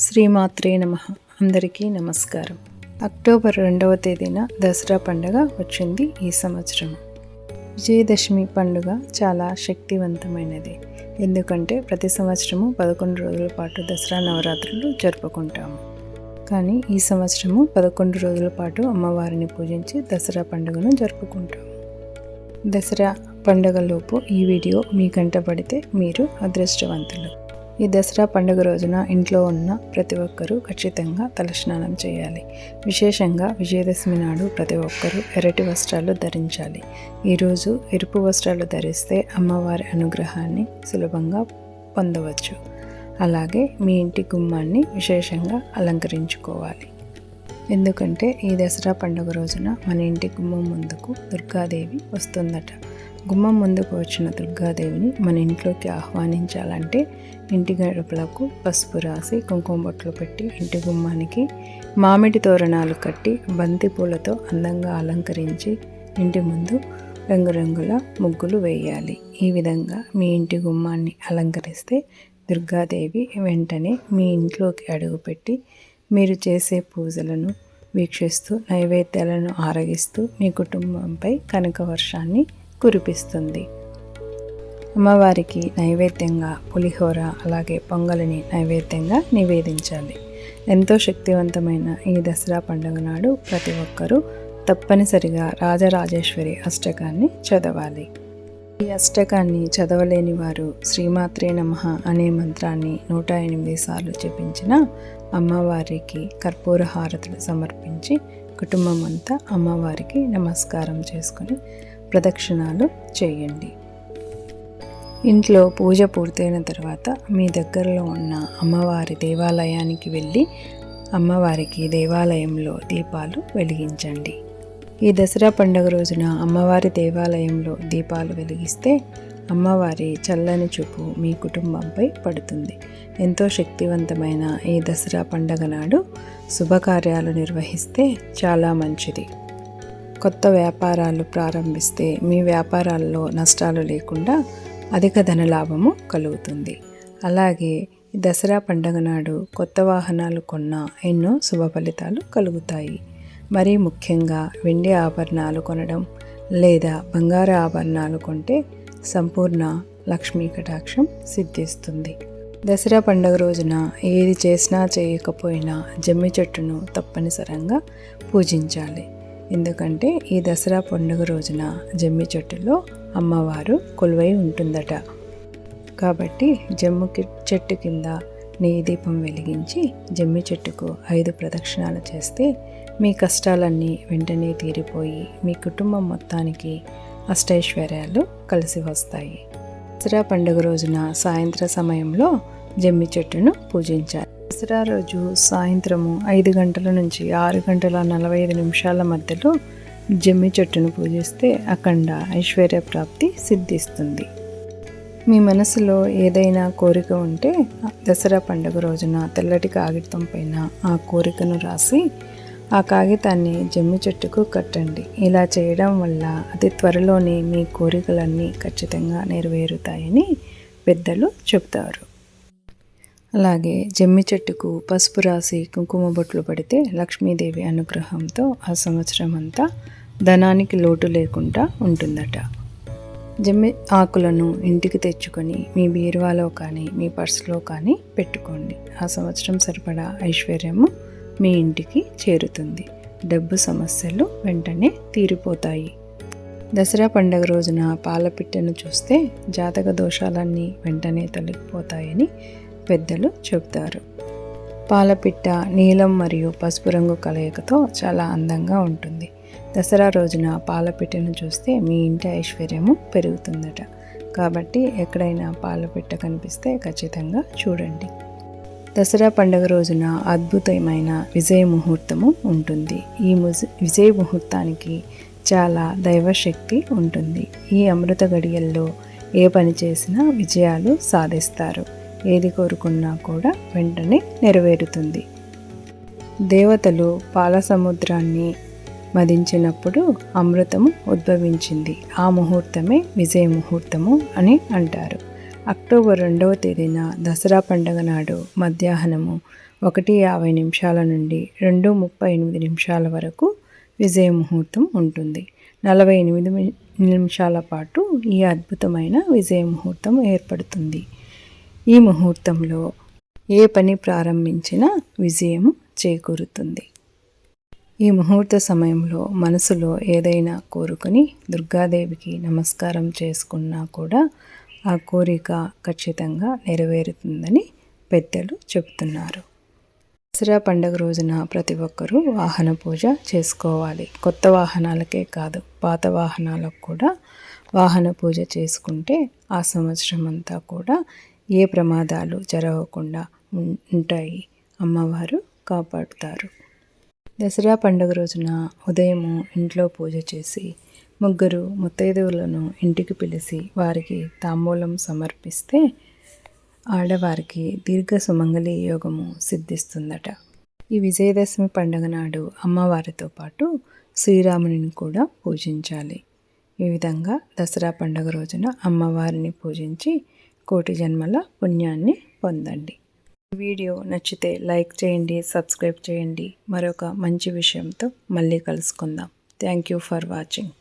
శ్రీమాత్రే నమ. అందరికీ నమస్కారం. అక్టోబర్ రెండవ తేదీన దసరా పండుగ వచ్చింది ఈ సంవత్సరం. విజయదశమి పండుగ చాలా శక్తివంతమైనది. ఎందుకంటే ప్రతి సంవత్సరము పదకొండు రోజుల పాటు దసరా నవరాత్రులు జరుపుకుంటాము. కానీ ఈ సంవత్సరము పదకొండు రోజుల పాటు అమ్మవారిని పూజించి దసరా పండుగను జరుపుకుంటాము. దసరా పండుగలోపు ఈ వీడియో మీ కంట పడితే మీరు అదృష్టవంతులు. ఈ దసరా పండుగ రోజున ఇంట్లో ఉన్న ప్రతి ఒక్కరూ ఖచ్చితంగా తలస్నానం చేయాలి. విశేషంగా విజయదశమి నాడు ప్రతి ఒక్కరూ ఎర్రటి వస్త్రాలు ధరించాలి. ఈరోజు ఎరుపు వస్త్రాలు ధరిస్తే అమ్మవారి అనుగ్రహాన్ని సులభంగా పొందవచ్చు. అలాగే మీ ఇంటి గుమ్మాన్ని విశేషంగా అలంకరించుకోవాలి. ఎందుకంటే ఈ దసరా పండుగ రోజున మన ఇంటి గుమ్మం ముందుకు దుర్గాదేవి వస్తుందట. గుమ్మం ముందుకు వచ్చిన దుర్గాదేవిని మన ఇంట్లోకి ఆహ్వానించాలంటే ఇంటి గడపలకు పసుపు రాసి కుంకుమ బొట్లు పెట్టి ఇంటి గుమ్మానికి మామిడి తోరణాలు కట్టి బంతి పూలతో అందంగా అలంకరించి ఇంటి ముందు రంగురంగుల ముగ్గులు వేయాలి. ఈ విధంగా మీ ఇంటి గుమ్మాన్ని అలంకరిస్తే దుర్గాదేవి వెంటనే మీ ఇంట్లోకి అడుగుపెట్టి మీరు చేసే పూజలను వీక్షిస్తూ నైవేద్యాలను ఆరగిస్తూ మీ కుటుంబంపై కనక వర్షాన్ని కురిపిస్తుంది. అమ్మవారికి నైవేద్యంగా పులిహోర అలాగే పొంగలిని నైవేద్యంగా నివేదించాలి. ఎంతో శక్తివంతమైన ఈ దసరా పండుగ నాడు ప్రతి ఒక్కరూ తప్పనిసరిగా రాజరాజేశ్వరి అష్టకాన్ని చదవాలి. ఈ అష్టకాన్ని చదవలేని వారు శ్రీమాత్రే నమ అనే మంత్రాన్ని నూట ఎనిమిది సార్లు జపించిన అమ్మవారికి కర్పూర హారతులు సమర్పించి కుటుంబం అంతా అమ్మవారికి నమస్కారం చేసుకుని ప్రదక్షిణాలు చేయండి. ఇంట్లో పూజ పూర్తయిన తర్వాత మీ దగ్గరలో ఉన్న అమ్మవారి దేవాలయానికి వెళ్ళి అమ్మవారికి దేవాలయంలో దీపాలు వెలిగించండి. ఈ దసరా పండుగ రోజున అమ్మవారి దేవాలయంలో దీపాలు వెలిగిస్తే అమ్మవారి చల్లని చూపు మీ కుటుంబంపై పడుతుంది. ఎంతో శక్తివంతమైన ఈ దసరా పండగ నాడు శుభకార్యాలు నిర్వహిస్తే చాలా మంచిది. కొత్త వ్యాపారాలు ప్రారంభిస్తే మీ వ్యాపారాల్లో నష్టాలు లేకుండా అధిక ధనలాభము కలుగుతుంది. అలాగే దసరా పండగ నాడు కొత్త వాహనాలు కొన్న ఎన్నో శుభ ఫలితాలు కలుగుతాయి. మరీ ముఖ్యంగా వెండి ఆభరణాలు కొనడం లేదా బంగారు ఆభరణాలు కొంటే సంపూర్ణ లక్ష్మీ కటాక్షం సిద్ధిస్తుంది. దసరా పండుగ రోజున ఏది చేసినా చేయకపోయినా జమ్మి చెట్టును తప్పనిసరిగా పూజించాలి. ఎందుకంటే ఈ దసరా పండుగ రోజున జమ్మి చెట్టులో అమ్మవారు కొలువై ఉంటుందట. కాబట్టి జమ్ము చెట్టు కింద నెయ్యి దీపం వెలిగించి జమ్మి చెట్టుకు ఐదు ప్రదక్షిణాలు చేస్తే మీ కష్టాలన్నీ వెంటనే తీరిపోయి మీ కుటుంబం మొత్తానికి అష్టైశ్వర్యాలు కలిసి వస్తాయి. దసరా పండుగ రోజున సాయంత్ర సమయంలో జమ్మి చెట్టును పూజించాలి. దసరా రోజు సాయంత్రము ఐదు గంటల నుంచి ఆరు గంటల నలభై ఐదు నిమిషాల మధ్యలో జమ్మి చెట్టును పూజిస్తే అఖండ ఐశ్వర్య ప్రాప్తి సిద్ధిస్తుంది. మీ మనసులో ఏదైనా కోరిక ఉంటే దసరా పండుగ రోజున తెల్లటి కాగితం పైన ఆ కోరికను రాసి ఆ కాగితాన్ని జమ్మి చెట్టుకు కట్టండి. ఇలా చేయడం వల్ల అతి త్వరలోనే మీ కోరికలన్నీ ఖచ్చితంగా నెరవేరుతాయని పెద్దలు చెప్తారు అలాగే జమ్మి చెట్టుకు పసుపు రాసి కుంకుమ బొట్లు పడితే లక్ష్మీదేవి అనుగ్రహంతో ఆ సంవత్సరం అంతా ధనానికి లోటు లేకుండా ఉంటుందట. జమ్మి ఆకులను ఇంటికి తెచ్చుకొని మీ బీరువాలో కానీ మీ పర్సులో కానీ పెట్టుకోండి. ఆ సంవత్సరం సరిపడా ఐశ్వర్యము మీ ఇంటికి చేరుతుంది. డబ్బు సమస్యలు వెంటనే తీరిపోతాయి. దసరా పండుగ రోజున పాలపిట్టను చూస్తే జాతక దోషాలన్నీ వెంటనే తొలగిపోతాయని పెద్దలు చెబుతారు. పాలపిట్ట నీలం మరియు పసుపు రంగు కలయికతో చాలా అందంగా ఉంటుంది. దసరా రోజున పాలపిట్టను చూస్తే మీ ఇంటి ఐశ్వర్యము పెరుగుతుందట. కాబట్టి ఎక్కడైనా పాలపిట్ట కనిపిస్తే ఖచ్చితంగా చూడండి. దసరా పండుగ రోజున అద్భుతమైన విజయ ముహూర్తము ఉంటుంది. ఈ విజయ ముహూర్తానికి చాలా దైవశక్తి ఉంటుంది. ఈ అమృత గడియల్లో ఏ పని చేసినా విజయాలు సాధిస్తారు. ఏది కోరుకున్నా కూడా వెంటనే నెరవేరుతుంది. దేవతలు పాల సముద్రాన్ని మదించినప్పుడు అమృతము ఉద్భవించింది. ఆ ముహూర్తమే విజయ ముహూర్తము అని అంటారు. అక్టోబర్ రెండవ తేదీన దసరా పండుగ నాడు మధ్యాహ్నము ఒకటి యాభై నిమిషాల నుండి రెండు ముప్పై ఎనిమిది నిమిషాల వరకు విజయ ముహూర్తం ఉంటుంది. నలభై ఎనిమిది నిమిషాల పాటు ఈ అద్భుతమైన విజయ ముహూర్తం ఏర్పడుతుంది. ఈ ముహూర్తంలో ఏ పని ప్రారంభించినా విజయం చేకూరుతుంది. ఈ ముహూర్త సమయంలో మనసులో ఏదైనా కోరుకొని దుర్గాదేవికి నమస్కారం చేసుకున్నా కూడా ఆ కోరిక ఖచ్చితంగా నెరవేరుతుందని పెద్దలు చెబుతున్నారు. దసరా పండుగ రోజున ప్రతి ఒక్కరూ వాహన పూజ చేసుకోవాలి. కొత్త వాహనాలకే కాదు పాత వాహనాలకు కూడా వాహన పూజ చేసుకుంటే ఆ సంవత్సరం అంతా కూడా ఏ ప్రమాదాలు జరగకుండా ఉంటాయి. అమ్మవారు కాపాడుతారు. దసరా పండుగ రోజున ఉదయము ఇంట్లో పూజ చేసి ముగ్గురు ముత్తైదువులను ఇంటికి పిలిచి వారికి తాంబూలం సమర్పిస్తే ఆడవారికి దీర్ఘ సుమంగళి యోగము సిద్ధిస్తుందట. ఈ విజయదశమి పండుగ నాడు అమ్మవారితో పాటు శ్రీరామునిని కూడా పూజించాలి. ఈ విధంగా దసరా పండుగ రోజున అమ్మవారిని పూజించి కోటి జన్మల పుణ్యాన్ని పొందండి. వీడియో నచ్చితే లైక్ చేయండి సబ్స్క్రైబ్ చేయండి. మరొక మంచి విషయంతో మళ్ళీ కలుసుకుందాం. Thank you for watching.